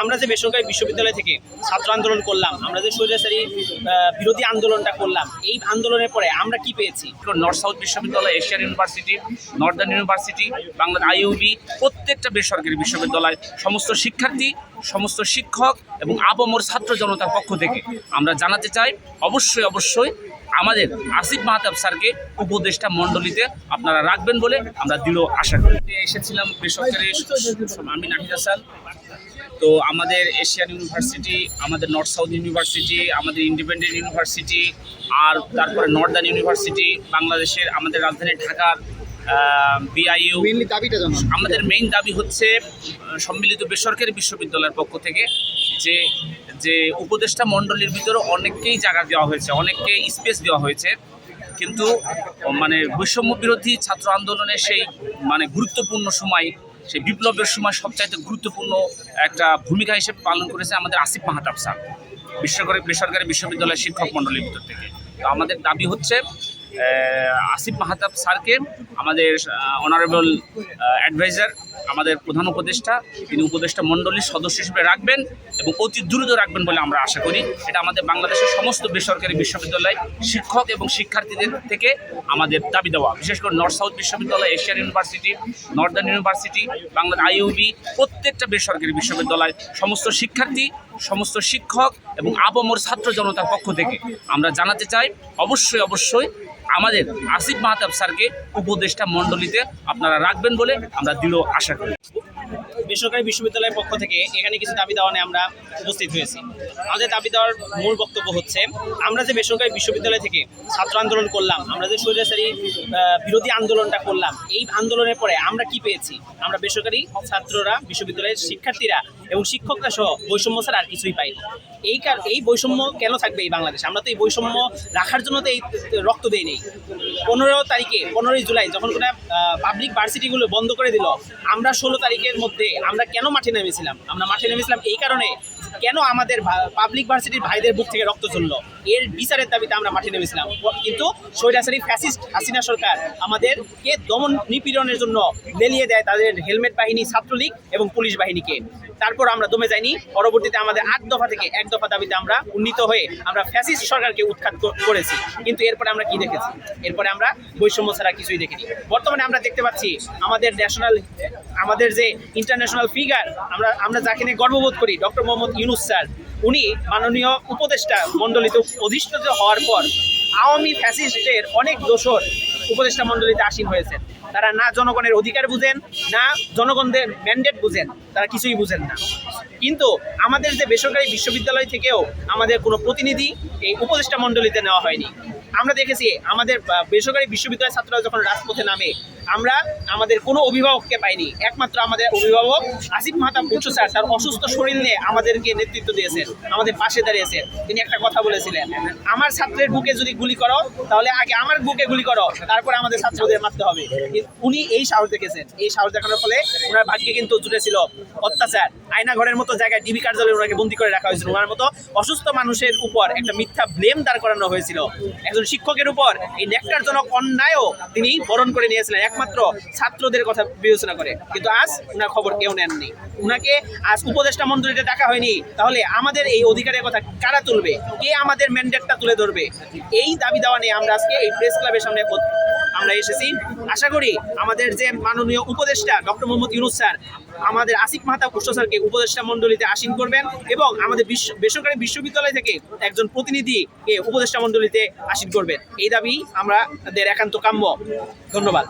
আমরা যে বেসরকারি বিশ্ববিদ্যালয় থেকে ছাত্র আন্দোলন করলাম আমরা যে স্বৈরাচারী বিরোধী আন্দোলনটা করলাম এই আন্দোলনের পরে আমরা কি পেয়েছি? নর্থ সাউথ বিশ্ববিদ্যালয় Asian university northern university Bangla IUB প্রত্যেকটা বেসরকারি বিশ্ববিদ্যালয় সমস্ত শিক্ষার্থী সমস্ত শিক্ষক এবং আবমর ছাত্র জনতার পক্ষ থেকে আমরা জানাতে চাই অবশ্যই অবশ্যই আমাদের আসিফ মাহতাব স্যারকে উপদেষ্টা মণ্ডলীতে আপনারা রাখবেন বলে আমরা দৃঢ় আশা করি। এসেছিলাম বেসরকারি আমি নাহিদ হাসান তো আমাদের এশিয়ান ইউনিভার্সিটি আমাদের নর্থ সাউথ ইউনিভার্সিটি আমাদের ইন্ডিপেন্ডেন্ট ইউনিভার্সিটি আর তারপরে নর্দার্ন ইউনিভার্সিটি বাংলাদেশের আমাদের রাজধানী ঢাকার বিআইইউ দাবিটা আমাদের মেইন দাবি হচ্ছে সম্মিলিত বেসরকারি বিশ্ববিদ্যালয়ের পক্ষ থেকে যে যে উপদেষ্টা মণ্ডলীর ভিতরে অনেককেই জায়গা দেওয়া হয়েছে অনেককে স্পেস দেওয়া হয়েছে। কিন্তু মানে বৈষম্য বিরোধী ছাত্র আন্দোলনের সেই মানে গুরুত্বপূর্ণ সময় সেই বিপ্লবের সময় সবচাইতে গুরুত্বপূর্ণ একটা ভূমিকা হিসেবে পালন করেছে আমাদের আসিফ মাহাতাব স্যার বিশ্বকরী বেসরকারি বিশ্ববিদ্যালয়ের শিক্ষক মণ্ডলীর ভিতর থেকে। তো আমাদের দাবি হচ্ছে আসিফ মাহাতাব স্যারকে আমাদের অনারেবল অ্যাডভাইজার আমাদের প্রধান উপদেষ্টা, তিনি উপদেষ্টা মণ্ডলীর সদস্য হিসেবে রাখবেন এবং অতি দ্রুত রাখবেন বলে আমরা আশা করি। এটা আমাদের বাংলাদেশের সমস্ত বেসরকারি বিশ্ববিদ্যালয় শিক্ষক এবং শিক্ষার্থীদের থেকে আমাদের দাবি দেওয়া। বিশেষ করে নর্থ সাউথ বিশ্ববিদ্যালয়, Asian university, northern university Bangla IUB, প্রত্যেকটা বেসরকারি বিশ্ববিদ্যালয়, সমস্ত শিক্ষার্থী, সমস্ত শিক্ষক এবং আবমর ছাত্র জনতার পক্ষ থেকে আমরা জানাতে চাই, অবশ্যই অবশ্যই আমাদের আসিফ মাহতাব স্যারকে উপদেষ্টা মণ্ডলীতে আপনারা রাখবেন বলে আমরা দৃঢ় আশা করি। বেসরকারি বিশ্ববিদ্যালয়ের পক্ষ থেকে এখানে কিছু দাবি দেওয়া নিয়ে আমরা উপস্থিত হয়েছি। আমাদের দাবি দেওয়ার মূল বক্তব্য হচ্ছে, আমরা যে বেসরকারি বিশ্ববিদ্যালয় থেকে ছাত্র আন্দোলন করলাম, আমরা যে স্বৈরাচারী বিরোধী আন্দোলনটা করলাম, এই আন্দোলনের পরে আমরা কি পেয়েছি? আমরা বেসরকারি ছাত্ররা, বিশ্ববিদ্যালয়ের শিক্ষার্থীরা এবং শিক্ষকরা সহ বৈষম্য ছাড়া আর কিছুই পাইনি। এই কার, এই বৈষম্য কেন থাকবে এই বাংলাদেশে? আমরা তো এই বৈষম্য রাখার জন্য তো এই রক্ত দেই নেই। পনেরো তারিখে, পনেরোই জুলাই যখন কোনো পাবলিক ভার্সিটিগুলো বন্ধ করে দিল, আমরা ষোলো তারিখের মধ্যে আমরা কেন মাঠে নেমেছিলাম? আমরা মাঠে নেমেছিলাম এই কারণে কেন আমাদের পাবলিক ভার্সিটির ভাইদের বুক থেকে রক্ত চলল? এর বিচারের দাবিতে আমরা মাঠে নেমেছিলাম। কিন্তু স্বৈরাচারী ফ্যাসিস্ট হাসিনা সরকার আমাদেরকে দমন নিপীড়নের জন্য লেলিয়ে দেয় তাদের হেলমেট বাহিনী, ছাত্রলীগ এবং পুলিশ বাহিনীকে। তারপর আমরা দমে যাইনি। পরবর্তীতে আমাদের আট দফা থেকে এক দফা দাবিতে আমরা উন্নীত হয়ে আমরা ফ্যাসিস্ট সরকারকে উৎখাত করেছি। কিন্তু এরপরে আমরা কি দেখেছি? এরপরে আমরা বৈষম্য ছাড়া কিছুই দেখিনি। বর্তমানে আমরা দেখতে পাচ্ছি আমাদের ন্যাশনাল আমাদের যে ইন্টারন্যাশনাল ফিগার আমরা আমরা যাকে নিয়ে গর্ববোধ করি, ডক্টর মোহাম্মদ ইউনুস স্যার উনি মাননীয় উপদেষ্টা মণ্ডলীতে অধিষ্ঠিত হওয়ার পর আওয়ামী ফ্যাসিস্টের অনেক দোষর উপদেষ্টা মণ্ডলীতে আসীন হয়েছেন। তারা না জনগণের অধিকার বুঝেন, না জনগণদের ম্যান্ডেট বুঝেন, তারা কিছুই বুঝেন না। কিন্তু আমাদের যে বেসরকারি বিশ্ববিদ্যালয় থেকেও আমাদের কোনো প্রতিনিধি এই উপদেষ্টা মণ্ডলীতে নেওয়া হয়নি। আমরা দেখেছি আমাদের বেসরকারি বিশ্ববিদ্যালয়ের ছাত্ররা যখন রাজপথে নামে আমরা আমাদের কোনো অভিভাবককে পাইনি। একমাত্র আমাদের অভিভাবক আসিফ মাহতাব উচ্চ স্যার, তার অসুস্থ শরীর নিয়ে আমাদেরকে নেতৃত্ব দিয়েছেন, আমাদের পাশে দাঁড়িয়েছেন। তিনি একটা কথা বলেছিলেন, আমার ছাত্রের বুকে যদি গুলি করো, তাহলে আগে আমার বুকে গুলি করো, তারপরে আমাদের ছাত্রদের মারতে হবে। উনি এই সাহস দেখেছেন। এই সাহস দেখানোর ফলে ওনার ভাগ্যে কিন্তু জুড়ে ছিল অত্যাচার। আয়না ঘরের মতো জায়গায় ডিবি কার্যালয়ে ওনাকে বন্দি করে রাখা হয়েছিল। ওনার মতো অসুস্থ মানুষের উপর একটা মিথ্যা ব্লেম দাঁড় করানো হয়েছিল। একজন শিক্ষকের উপর এই নেকটারজনক অন্যায়ও তিনি বরণ করে নিয়েছিলেন। একমাত্র ছাত্রদের কথা বিবেচনা করে। কিন্তু আজ ওনার খবর কেউ নেননি। ওনাকে আজ উপদেষ্টা মন্ডলীতে ডাকা হয়নি। তাহলে আমাদের এই অধিকারের কথা কারা তুলবে? কে আমাদের ম্যান্ডেটটা তুলে ধরবে? এই দাবি দেওয়া নিয়ে আমরা আজকে এই প্রেস ক্লাবের সামনে আমরা এসেছি। আশা করি আমাদের যে মাননীয় উপদেষ্টা ডক্টর মোহাম্মদ ইউনুস স্যার, আমাদের আসিফ মাহতাব কুষ্ঠ স্যারকে উপদেষ্টা মন্ডলীতে আসীন করবেন এবং আমাদের বেসরকারি বিশ্ববিদ্যালয় থেকে একজন প্রতিনিধিকে উপদেষ্টা মন্ডলীতে আসীন করবেন। এই দাবি আমাদের একান্ত কাম্য। ধন্যবাদ।